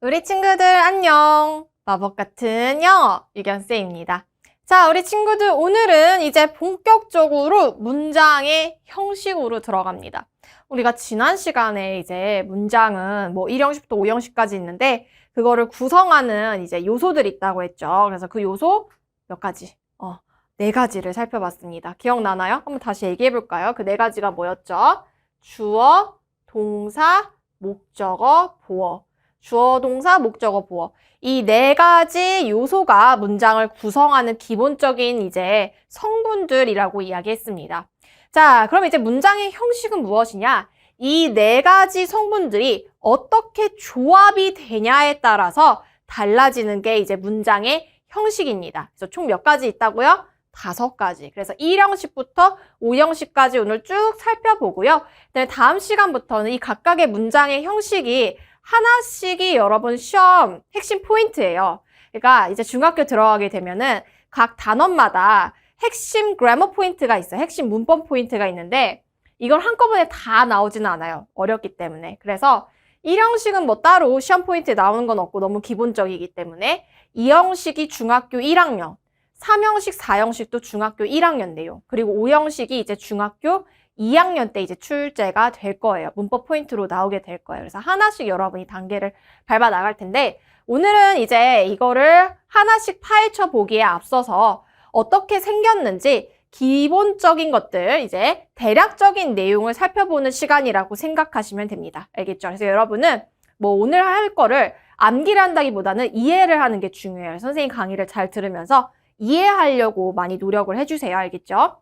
우리 친구들 안녕. 마법 같은 영어 유견쌤입니다. 자, 우리 친구들 오늘은 이제 본격적으로 문장의 형식으로 들어갑니다. 우리가 지난 시간에 이제 문장은 뭐 1형식부터 5형식까지 있는데 그거를 구성하는 이제 요소들이 있다고 했죠. 그래서 그 요소 몇 가지? 어, 네 가지를 살펴봤습니다. 기억나나요? 한번 다시 얘기해 볼까요? 그 네 가지가 뭐였죠? 주어, 동사, 목적어, 보어. 주어, 동사, 목적어, 보어. 이 네 가지 요소가 문장을 구성하는 기본적인 이제 성분들이라고 이야기했습니다. 자, 그럼 이제 문장의 형식은 무엇이냐? 이 네 가지 성분들이 어떻게 조합이 되냐에 따라서 달라지는 게 이제 문장의 형식입니다. 그래서 총 몇 가지 있다고요? 다섯 가지. 그래서 1형식부터 5형식까지 오늘 쭉 살펴보고요. 다음 시간부터는 이 각각의 문장의 형식이 하나씩이 여러분 시험 핵심 포인트예요. 그러니까 이제 중학교 들어가게 되면은 각 단원마다 핵심 그래머 포인트가 있어요. 핵심 문법 포인트가 있는데 이걸 한꺼번에 다 나오지는 않아요. 어렵기 때문에. 그래서 1형식은 뭐 따로 시험 포인트에 나오는 건 없고 너무 기본적이기 때문에 2형식이 중학교 1학년, 3형식, 4형식도 중학교 1학년 내용, 그리고 5형식이 이제 중학교 2학년 때 이제 출제가 될 거예요. 문법 포인트로 나오게 될 거예요. 그래서 하나씩 여러분이 단계를 밟아 나갈 텐데 오늘은 이제 이거를 하나씩 파헤쳐 보기에 앞서서 어떻게 생겼는지 기본적인 것들, 이제 대략적인 내용을 살펴보는 시간이라고 생각하시면 됩니다. 알겠죠? 그래서 여러분은 뭐 오늘 할 거를 암기를 한다기보다는 이해를 하는 게 중요해요. 선생님 강의를 잘 들으면서 이해하려고 많이 노력을 해주세요. 알겠죠?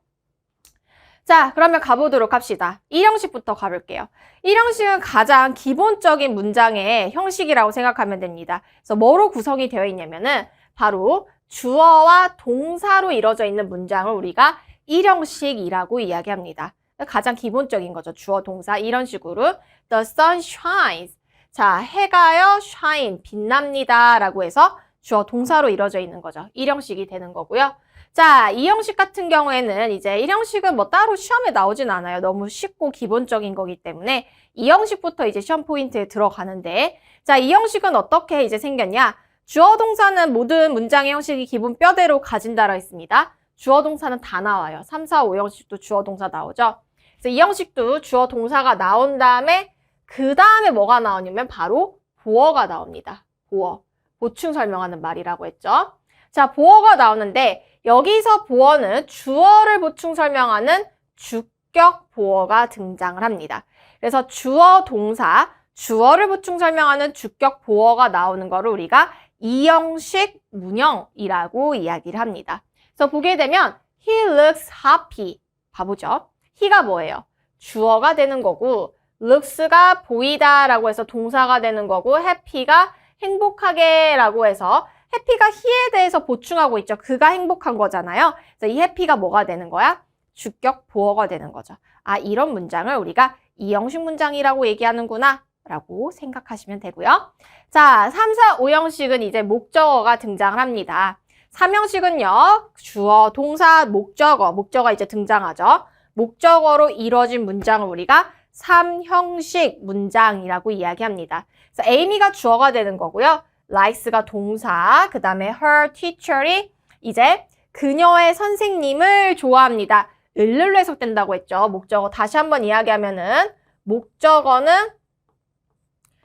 자, 그러면 가보도록 합시다. 1형식부터 가볼게요. 1형식은 가장 기본적인 문장의 형식이라고 생각하면 됩니다. 그래서 뭐로 구성이 되어 있냐면은 바로 주어와 동사로 이루어져 있는 문장을 우리가 1형식이라고 이야기합니다. 가장 기본적인 거죠. 주어, 동사 이런 식으로 The sun shines. 자, 해가요 shine 빛납니다 라고 해서 주어 동사로 이루어져 있는 거죠. 1형식이 되는 거고요. 자, 2형식 같은 경우에는 이제 1형식은 뭐 따로 시험에 나오진 않아요. 너무 쉽고 기본적인 거기 때문에 2형식부터 이제 시험 포인트에 들어가는데 자, 2형식은 어떻게 이제 생겼냐? 주어 동사는 모든 문장의 형식이 기본 뼈대로 가진다라 했습니다. 주어 동사는 다 나와요. 3, 4, 5형식도 주어 동사 나오죠. 그래서 이 형식도 주어 동사가 나온 다음에 그 다음에 뭐가 나오냐면 바로 보어가 나옵니다. 보어. 보충 설명하는 말이라고 했죠. 자, 보어가 나오는데 여기서 보어는 주어를 보충 설명하는 주격 보어가 등장을 합니다. 그래서 주어 동사, 주어를 보충 설명하는 주격 보어가 나오는 거를 우리가 이형식 문형이라고 이야기를 합니다. 그래서 보게 되면 he looks happy. 봐보죠. he가 뭐예요? 주어가 되는 거고 looks가 보이다라고 해서 동사가 되는 거고 happy가 행복하게 라고 해서 해피가 he에 대해서 보충하고 있죠. 그가 행복한 거잖아요. 그래서 이 해피가 뭐가 되는 거야? 주격 보어가 되는 거죠. 아, 이런 문장을 우리가 이형식 문장이라고 얘기하는구나. 라고 생각하시면 되고요. 자, 3, 4, 5형식은 이제 목적어가 등장을 합니다. 3형식은요, 주어, 동사, 목적어, 목적어 이제 등장하죠. 목적어로 이루어진 문장을 우리가 3형식 문장이라고 이야기합니다. 그래서 Amy가 주어가 되는 거고요. likes가 동사, 그 다음에 her teacher이 이제 그녀의 선생님을 좋아합니다. 을를로 해석된다고 했죠. 목적어 다시 한번 이야기하면은 목적어는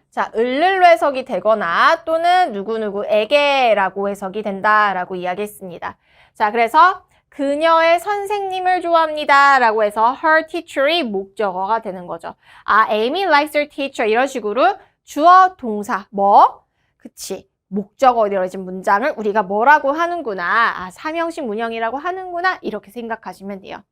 자, 을를로 해석이 되거나 또는 누구누구에게라고 해석이 된다라고 이야기했습니다. 자, 그래서 그녀의 선생님을 좋아합니다. 라고 해서 her teacher이 목적어가 되는 거죠. 아, Amy likes her teacher. 이런 식으로 주어, 동사, 뭐? 그치. 목적어 이루어진 문장을 우리가 뭐라고 하는구나. 아, 삼형식 문형이라고 하는구나. 이렇게 생각하시면 돼요.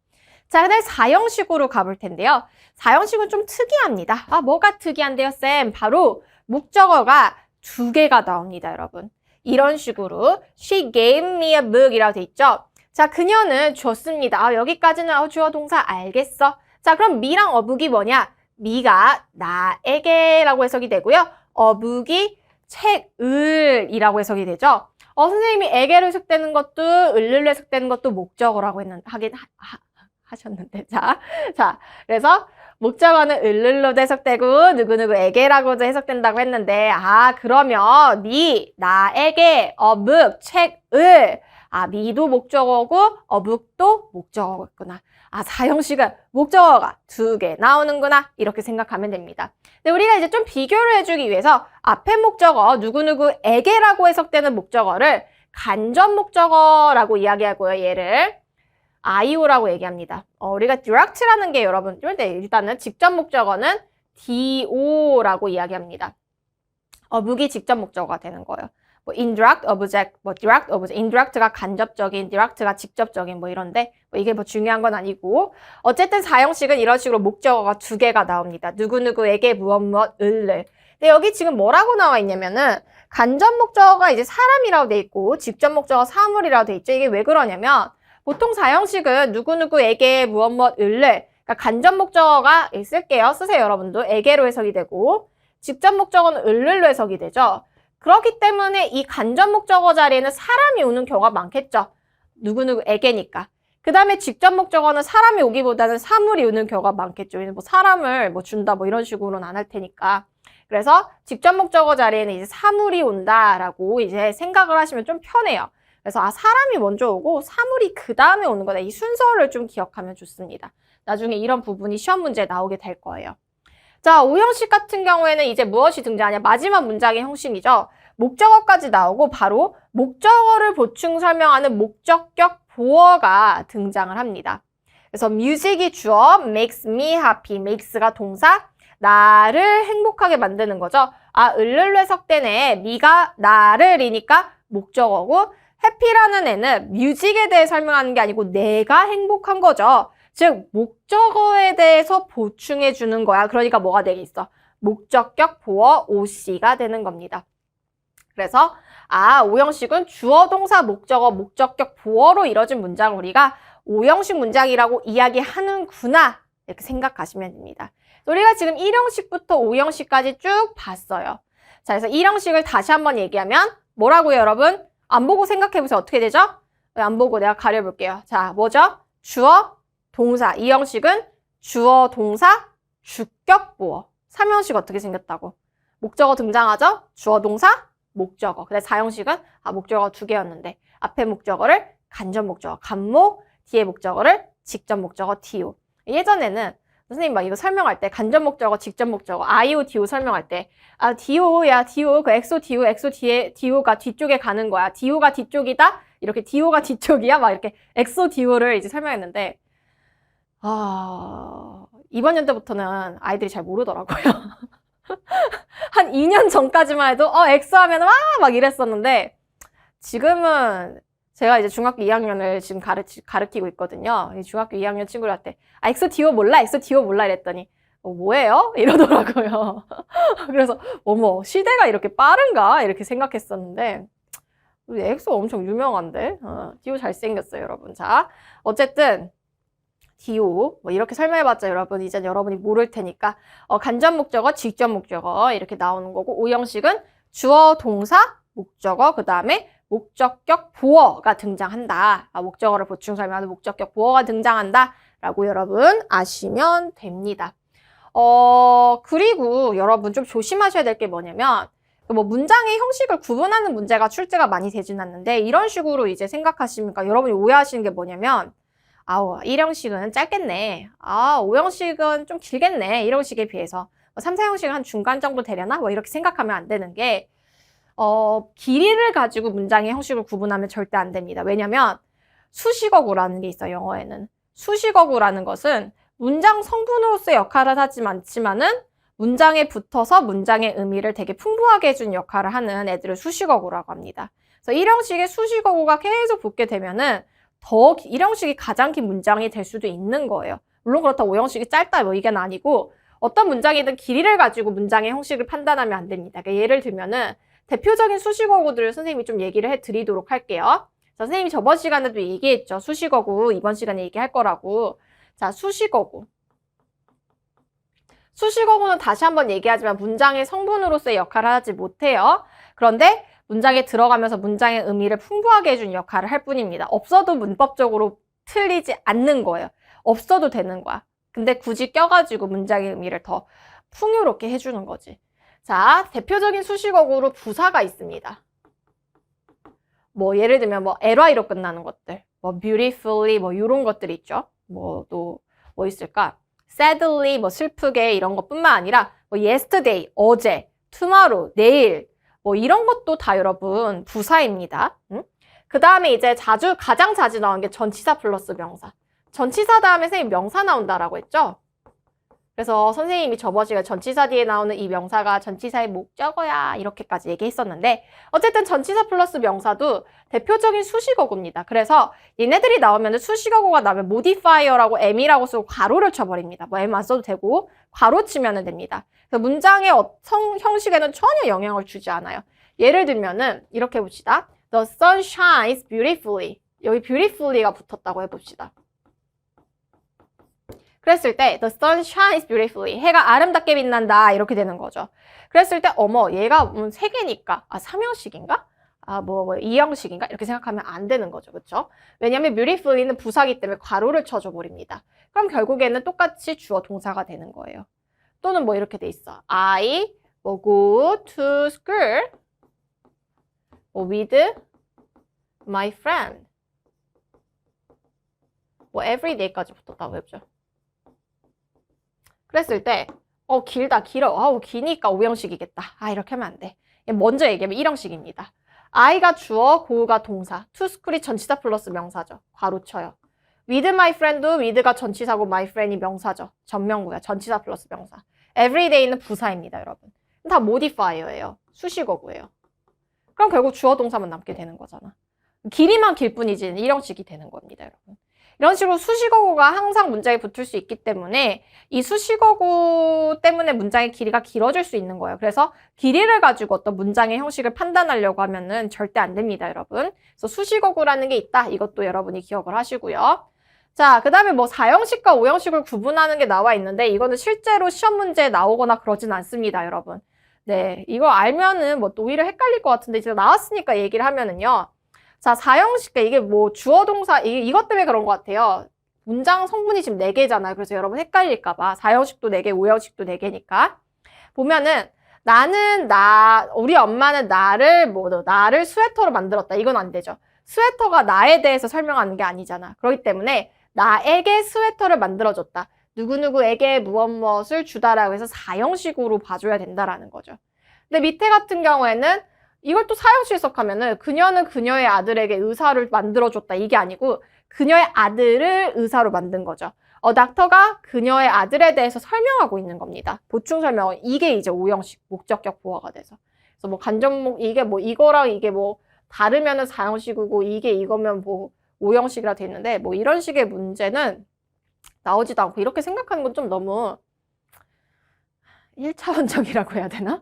자, 그다음 사형식으로 가볼 텐데요. 사형식은 좀 특이합니다. 아, 뭐가 특이한데요, 쌤? 바로 목적어가 두 개가 나옵니다, 여러분. 이런 식으로 she gave me a book 이라고 돼 있죠. 자, 그녀는 줬습니다. 아, 여기까지는 어, 주어 동사 알겠어. 자, 그럼 미랑 어북이 뭐냐? 미가 나에게라고 해석이 되고요. 어북이 책을이라고 해석이 되죠. 어, 선생님이 에게로 해석되는 것도 을로 해석되는 것도 목적어라고 했는 하긴 하, 하, 하셨는데 자, 자, 그래서 목적어는 을를로도 해석되고 누구누구 에게라고도 해석된다고 했는데 아 그러면 미, 나에게, 어묵, 책, 을 아, 미도 목적어고 어묵도 목적어겠구나. 아, 사형식은 목적어가 두 개 나오는구나. 이렇게 생각하면 됩니다. 근데 우리가 이제 좀 비교를 해주기 위해서 앞에 목적어 누구누구에게라고 해석되는 목적어를 간접 목적어라고 이야기하고요. 얘를 IO라고 얘기합니다. 어, 우리가 direct라는 게 여러분 근데 일단은 직접 목적어는 DO라고 이야기합니다. 어묵이 직접 목적어가 되는 거예요. 뭐 indirect object, 뭐 direct object, indirect가 간접적인, direct가 직접적인 뭐 이런데 뭐 이게 뭐 중요한 건 아니고 어쨌든 사형식은 이런 식으로 목적어가 두 개가 나옵니다. 누구누구에게 무엇 무엇 을을. 근데 여기 지금 뭐라고 나와 있냐면은 간접 목적어가 이제 사람이라고 돼 있고 직접 목적어 사물이라고 돼 있죠. 이게 왜 그러냐면 보통 사형식은 누구누구에게 무엇 무엇 을을 그러니까 간접 목적어가 쓸게요. 쓰세요 여러분도. 에게로 해석이 되고 직접 목적어는 을을로 해석이 되죠. 그렇기 때문에 이 간접 목적어 자리에는 사람이 오는 경우가 많겠죠. 누구누구에게니까. 그 다음에 직접 목적어는 사람이 오기보다는 사물이 오는 경우가 많겠죠. 뭐 사람을 뭐 준다 뭐 이런 식으로는 안 할 테니까. 그래서 직접 목적어 자리에는 이제 사물이 온다라고 이제 생각을 하시면 좀 편해요. 그래서 아 사람이 먼저 오고 사물이 그 다음에 오는 거다. 이 순서를 좀 기억하면 좋습니다. 나중에 이런 부분이 시험 문제에 나오게 될 거예요. 자, 오형식 같은 경우에는 이제 무엇이 등장하냐? 마지막 문장의 형식이죠. 목적어까지 나오고 바로 목적어를 보충 설명하는 목적격 보어가 등장을 합니다. 그래서 music이 주어, makes me happy, makes가 동사, 나를 행복하게 만드는 거죠. 아, 을를로 해석되네. 미가 나를이니까 목적어고 happy라는 애는 music에 대해 설명하는 게 아니고 내가 행복한 거죠. 즉 목적어에 대해서 보충해 주는 거야. 그러니까 뭐가 되겠어? 목적격 보어 OC가 되는 겁니다. 그래서 아 오형식은 주어 동사 목적어 목적격 보어로 이뤄진 문장을 우리가 오형식 문장이라고 이야기하는구나 이렇게 생각하시면 됩니다. 우리가 지금 1형식부터 5형식까지 쭉 봤어요. 자, 그래서 1형식을 다시 한번 얘기하면 뭐라고요, 여러분? 안 보고 생각해보세요. 어떻게 되죠? 안 보고 내가 가려볼게요. 자, 뭐죠? 주어, 동사. 2형식은 주어, 동사, 주격, 보어. 3형식 어떻게 생겼다고? 목적어 등장하죠? 주어, 동사, 목적어. 근데 4형식은 아, 목적어 두 개였는데 앞에 목적어를 간접 목적어, 간목, 뒤에 목적어를 직접 목적어, DO. 예전에는 선생님 막 이거 설명할 때 간접 목적어, 직접 목적어, IO, DO 설명할 때 아, DO야, DO, 그 엑소, DO, 엑소 뒤에 DO가 뒤쪽에 가는 거야. DO가 뒤쪽이다? 이렇게 DO가 뒤쪽이야? 막 이렇게 엑소, DO를 이제 설명했는데 아, 이번 연도부터는 아이들이 잘 모르더라고요. 한 2년 전까지만 해도 어 엑소 하면 와막 이랬었는데 지금은 제가 이제 중학교 2학년을 지금 가르치, 가르치고 있거든요. 이 중학교 2학년 친구들한테 아 엑소 디오 몰라? 엑소 디오 몰라? 이랬더니 어, 뭐예요? 이러더라고요. 그래서 어머 시대가 이렇게 빠른가? 이렇게 생각했었는데 엑소 엄청 유명한데 어, 디오 잘생겼어요 여러분. 자 어쨌든 디오 뭐 이렇게 설명해봤자 여러분 이제 여러분이 모를 테니까 어, 간접 목적어, 직접 목적어 이렇게 나오는 거고 오형식은 주어, 동사, 목적어 그 다음에 목적격 보어가 등장한다. 아, 목적어를 보충 설명하는 목적격 보어가 등장한다. 라고 여러분 아시면 됩니다. 어, 그리고 여러분 좀 조심하셔야 될 게 뭐냐면 뭐 문장의 형식을 구분하는 문제가 출제가 많이 되진 않는데 이런 식으로 이제 생각하시니까 여러분이 오해하시는 게 뭐냐면 아우, 1형식은 짧겠네. 아, 5형식은 좀 길겠네. 1형식에 비해서. 뭐 3, 4형식은 한 중간 정도 되려나? 뭐 이렇게 생각하면 안 되는 게, 어, 길이를 가지고 문장의 형식을 구분하면 절대 안 됩니다. 왜냐면 수식어구라는 게 있어요, 영어에는. 수식어구라는 것은 문장 성분으로서의 역할을 하지 않지만은 문장에 붙어서 문장의 의미를 되게 풍부하게 해준 역할을 하는 애들을 수식어구라고 합니다. 그래서 1형식의 수식어구가 계속 붙게 되면은 더 1형식이 가장 긴 문장이 될 수도 있는 거예요. 물론 그렇다고 5형식이 짧다 뭐 이건 아니고 어떤 문장이든 길이를 가지고 문장의 형식을 판단하면 안 됩니다. 그러니까 예를 들면은 대표적인 수식어구들을 선생님이 좀 얘기를 해 드리도록 할게요. 자, 선생님이 저번 시간에도 얘기했죠. 수식어구 이번 시간에 얘기할 거라고. 자, 수식어구. 수식어구는 다시 한번 얘기하지만 문장의 성분으로서의 역할을 하지 못해요. 그런데 문장에 들어가면서 문장의 의미를 풍부하게 해준 역할을 할 뿐입니다. 없어도 문법적으로 틀리지 않는 거예요. 없어도 되는 거야. 근데 굳이 껴가지고 문장의 의미를 더 풍요롭게 해주는 거지. 자, 대표적인 수식어구로 부사가 있습니다. 뭐 예를 들면 뭐 ly로 끝나는 것들, 뭐 beautifully 뭐 이런 것들이 있죠. 뭐 또 뭐 있을까? sadly 뭐 슬프게 이런 것뿐만 아니라 뭐 yesterday 어제, tomorrow 내일 뭐 이런 것도 다 여러분 부사입니다. 응? 그 다음에 이제 자주 가장 자주 나오는 게 전치사 플러스 명사. 전치사 다음에 선생님 명사 나온다라고 했죠? 그래서 선생님이 저번 시간에 전치사 뒤에 나오는 이 명사가 전치사의 목적어야 이렇게까지 얘기했었는데 어쨌든 전치사 플러스 명사도 대표적인 수식어구입니다. 그래서 얘네들이 나오면 수식어구가 나오면 modifier라고 m이라고 쓰고 괄호를 쳐버립니다. 뭐 m 안 써도 되고 괄호 치면 됩니다. 그래서 문장의 어- 성, 형식에는 전혀 영향을 주지 않아요. 예를 들면은 이렇게 봅시다. The sun shines beautifully. 여기 beautifully가 붙었다고 해봅시다. 그랬을 때 the sun shines beautifully. 해가 아름답게 빛난다. 이렇게 되는 거죠. 그랬을 때 어머 얘가 음, 세 개니까 아 삼형식인가? 아뭐 뭐 이형식인가? 이렇게 생각하면 안 되는 거죠. 그렇죠? 왜냐하면 beautifully는 부사기 때문에 괄호를 쳐줘 버립니다. 그럼 결국에는 똑같이 주어 동사가 되는 거예요. 또는 뭐 이렇게 돼 있어. I 뭐 go to school 뭐 with my friend 뭐 everyday까지 붙었다고 해보죠. 그랬을 때, 어, 길다, 길어. 아우, 기니까 오형식이겠다. 아, 이렇게 하면 안 돼. 먼저 얘기하면 일형식입니다. I가 주어, 고가 동사. school이 전치사 플러스 명사죠. 괄호 쳐요. with my friend도 with가 전치사고 my friend이 명사죠. 전명구야. 전치사 플러스 명사. everyday는 부사입니다, 여러분. 다 modifier예요. 수식어구예요. 그럼 결국 주어 동사만 남게 되는 거잖아. 길이만 길 뿐이지 일형식이 되는 겁니다, 여러분. 이런 식으로 수식어구가 항상 문장에 붙을 수 있기 때문에 이 수식어구 때문에 문장의 길이가 길어질 수 있는 거예요. 그래서 길이를 가지고 어떤 문장의 형식을 판단하려고 하면은 절대 안 됩니다, 여러분. 그래서 수식어구라는 게 있다. 이것도 여러분이 기억을 하시고요. 자, 그 다음에 뭐 4형식과 5형식을 구분하는 게 나와 있는데 이거는 실제로 시험 문제에 나오거나 그러진 않습니다, 여러분. 네, 이거 알면은 뭐또 오히려 헷갈릴 것 같은데 이제 나왔으니까 얘기를 하면은요. 자, 4형식, 이게 뭐 주어 동사, 이게 이것 때문에 그런 것 같아요. 문장 성분이 지금 4개잖아요. 그래서 여러분 헷갈릴까봐. 4형식도 4개, 5형식도 4개니까. 보면은 나는 나, 우리 엄마는 나를 뭐, 나를 스웨터로 만들었다. 이건 안 되죠. 스웨터가 나에 대해서 설명하는 게 아니잖아. 그렇기 때문에 나에게 스웨터를 만들어줬다. 누구누구에게 무엇 무엇을 주다라고 해서 4형식으로 봐줘야 된다라는 거죠. 근데 밑에 같은 경우에는 이걸 또 사형식 해석하면은 그녀는 그녀의 아들에게 의사를 만들어줬다 이게 아니고 그녀의 아들을 의사로 만든 거죠. 어, 닥터가 그녀의 아들에 대해서 설명하고 있는 겁니다. 보충 설명은 이게 이제 오형식 목적격 보호가 돼서. 그래서 뭐 간접목 이게 뭐 이거랑 이게 뭐 다르면은 사형식이고 이게 이거면 뭐 오형식이라 돼 있는데 뭐 이런 식의 문제는 나오지도 않고 이렇게 생각하는 건 좀 너무 1차원적이라고 해야 되나?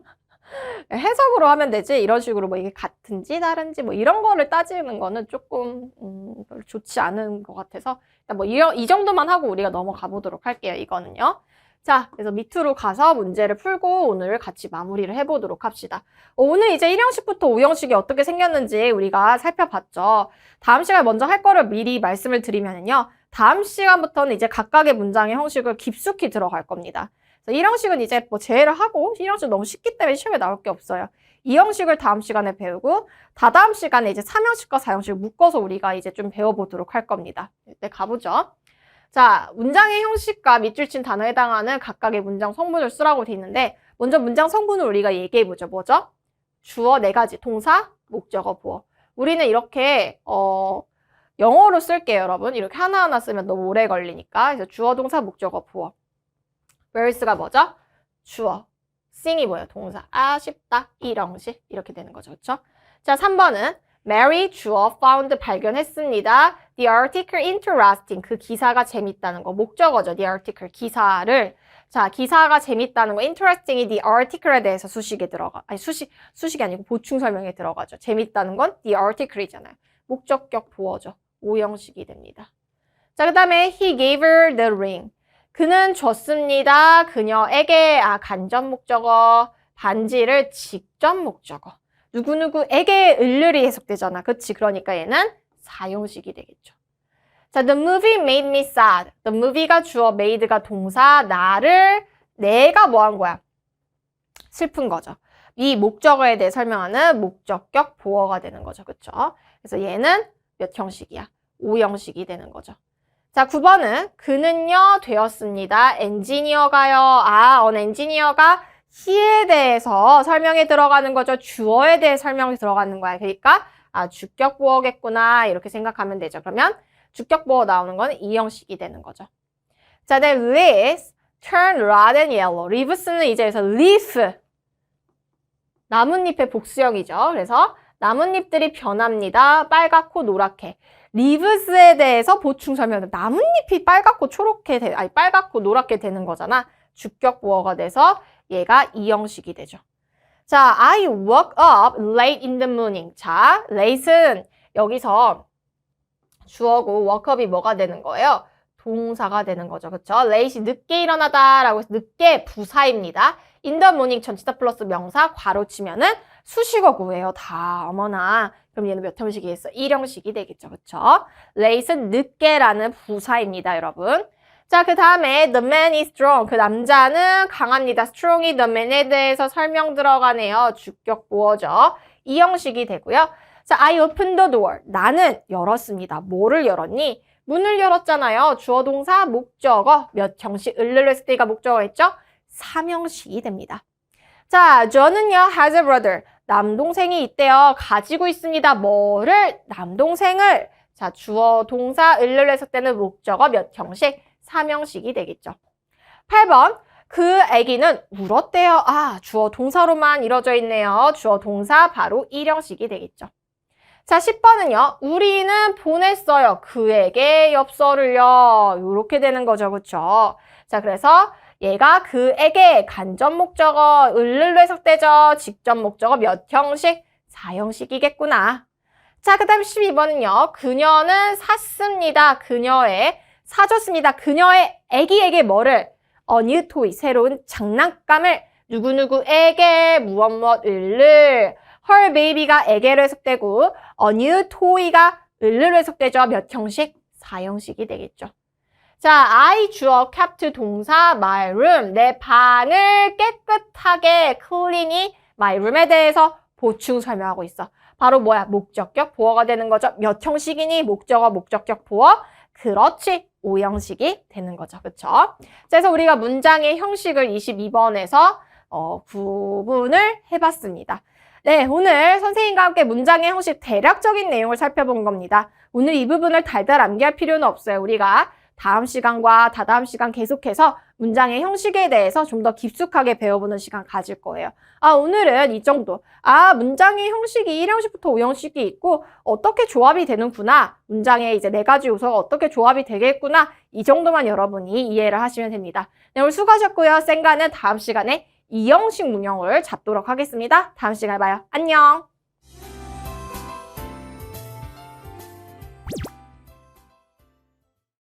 해석으로 하면 되지? 이런 식으로 뭐 이게 같은지 다른지 뭐 이런 거를 따지는 거는 조금 음, 좋지 않은 것 같아서 일단 뭐 이, 이 정도만 하고 우리가 넘어가 보도록 할게요 이거는요. 자 그래서 밑으로 가서 문제를 풀고 오늘 같이 마무리를 해보도록 합시다. 어, 오늘 이제 1형식부터 5형식이 어떻게 생겼는지 우리가 살펴봤죠. 다음 시간에 먼저 할 거를 미리 말씀을 드리면요. 다음 시간부터는 이제 각각의 문장의 형식을 깊숙이 들어갈 겁니다 그래서 이 형식은 이제 뭐 제외를 하고 이 형식 너무 쉽기 때문에 시험에 나올 게 없어요. 이 형식을 다음 시간에 배우고 다다음 시간에 이제 3형식과 4형식 묶어서 우리가 이제 좀 배워보도록 할 겁니다. 네, 가보죠. 자, 문장의 형식과 밑줄 친 단어에 해당하는 각각의 문장 성분을 쓰라고 돼 있는데 먼저 문장 성분을 우리가 얘기해 보죠. 뭐죠? 주어 네 가지, 동사, 목적어, 보어. 우리는 이렇게 어 영어로 쓸게요, 여러분. 이렇게 하나하나 쓰면 너무 오래 걸리니까. 그래서 주어, 동사, 목적어, 보어. Verse가 뭐죠? 주어. sing이 뭐예요? 동사. 아쉽다. 이령식. 이렇게 되는 거죠. 그렇죠? 자, 3번은 Mary 주어 found 발견했습니다. The article interesting. 그 기사가 재밌다는 거. 목적어죠. The article. 기사를. 자, 기사가 재밌다는 거. interesting이 the article에 대해서 수식에 들어가. 아니, 수식, 수식이 아니고 보충 설명에 들어가죠. 재밌다는 건 the article이잖아요. 목적격 보어죠. 오형식이 됩니다. 자, 그 다음에 he gave her the ring. 그는 줬습니다. 그녀에게 아 간접 목적어 반지를 직접 목적어 누구누구에게 을률이 해석되잖아. 그치? 그러니까 얘는 사용식이 되겠죠. 자, the movie made me sad. the movie가 주어, made가 동사, 나를, 내가 뭐 한 거야? 슬픈 거죠. 이 목적어에 대해 설명하는 목적격 보어가 되는 거죠. 그쵸? 그래서 얘는 몇 형식이야? 5형식이 되는 거죠. 자, 9번은 그는요 되었습니다. 엔지니어가요. 아, 언 엔지니어가 he에 대해서 설명에 들어가는 거죠. 주어에 대해 설명이 들어가는 거야. 그러니까 아, 주격 보어겠구나. 이렇게 생각하면 되죠. 그러면 주격 보어 나오는 거는 이 형식이 되는 거죠. 자, 네, leaves turn red and yellow. leaves는 이제 여기서 leaf 나뭇잎의 복수형이죠. 그래서 나뭇잎들이 변합니다. 빨갛고 노랗게. 리브스에 대해서 보충 설명. 나뭇잎이 빨갛고 초록게, 되, 아니, 빨갛고 노랗게 되는 거잖아. 주격 보어가 돼서 얘가 이 형식이 되죠. 자, I woke up late in the morning. 자, late은 여기서 주어고 up이 뭐가 되는 거예요? 동사가 되는 거죠. 그쵸? late이 늦게 일어나다라고 해서 늦게 부사입니다. in the morning 전치사 플러스 명사 괄호 치면은 수식어구예요. 다 어머나. 그럼 얘는 몇 형식이 겠어? 1형식이 되겠죠. 그쵸? late은 늦게라는 부사입니다, 여러분. 자, 그 다음에 the man is strong. 그 남자는 강합니다. strong이 the man에 대해서 설명 들어가네요. 주격 보어죠. 이 형식이 되고요. 자, I opened the door. 나는 열었습니다. 뭐를 열었니? 문을 열었잖아요. 주어 동사 목적어 몇 형식 을르르 했을 때가 목적어였죠? 3형식이 됩니다. 자, 저는요 has a brother. 남동생이 있대요. 가지고 있습니다. 뭐를? 남동생을. 자, 주어 동사 을르르 했을 때는 목적어 몇 형식? 3형식이 되겠죠. 8번. 그 아기는 울었대요. 아, 주어 동사로만 이루어져 있네요. 주어 동사 바로 1형식이 되겠죠. 자, 10번은요. 우리는 보냈어요. 그에게 엽서를요. 이렇게 되는 거죠. 그쵸? 자, 그래서 얘가 그에게 간접 목적어 을를로 해석되죠. 직접 목적어 몇 형식? 4형식이겠구나. 자, 그 다음 12번은요. 그녀는 샀습니다. 그녀의 사줬습니다. 그녀의 애기에게 뭐를? 어뉴 토이, 새로운 장난감을 누구누구에게 무엇 무엇 을를 her baby가 에게로 해석되고 어뉴 토이가 을르로 해석되죠. 몇 형식? 4형식이 되겠죠. 자, I 주어 kept 동사 my room 내 방을 깨끗하게 clean이 my room에 대해서 보충 설명하고 있어. 바로 뭐야? 목적격 보어가 되는 거죠. 몇 형식이니? 목적어, 목적격 보어. 그렇지. 5형식이 되는 거죠. 자, 그래서 우리가 문장의 형식을 22번에서 어, 구분을 해봤습니다. 네, 오늘 선생님과 함께 문장의 형식 대략적인 내용을 살펴본 겁니다. 오늘 이 부분을 달달 암기할 필요는 없어요. 우리가 다음 시간과 다다음 시간 계속해서 문장의 형식에 대해서 좀 더 깊숙하게 배워보는 시간 가질 거예요. 아, 오늘은 이 정도. 아, 문장의 형식이 1형식부터 5형식이 있고 어떻게 조합이 되는구나. 문장의 이제 네 가지 요소가 어떻게 조합이 되겠구나. 이 정도만 여러분이 이해를 하시면 됩니다. 네, 오늘 수고하셨고요. 생가는 다음 시간에 2형식 문형을 잡도록 하겠습니다. 다음 시간에 봐요. 안녕!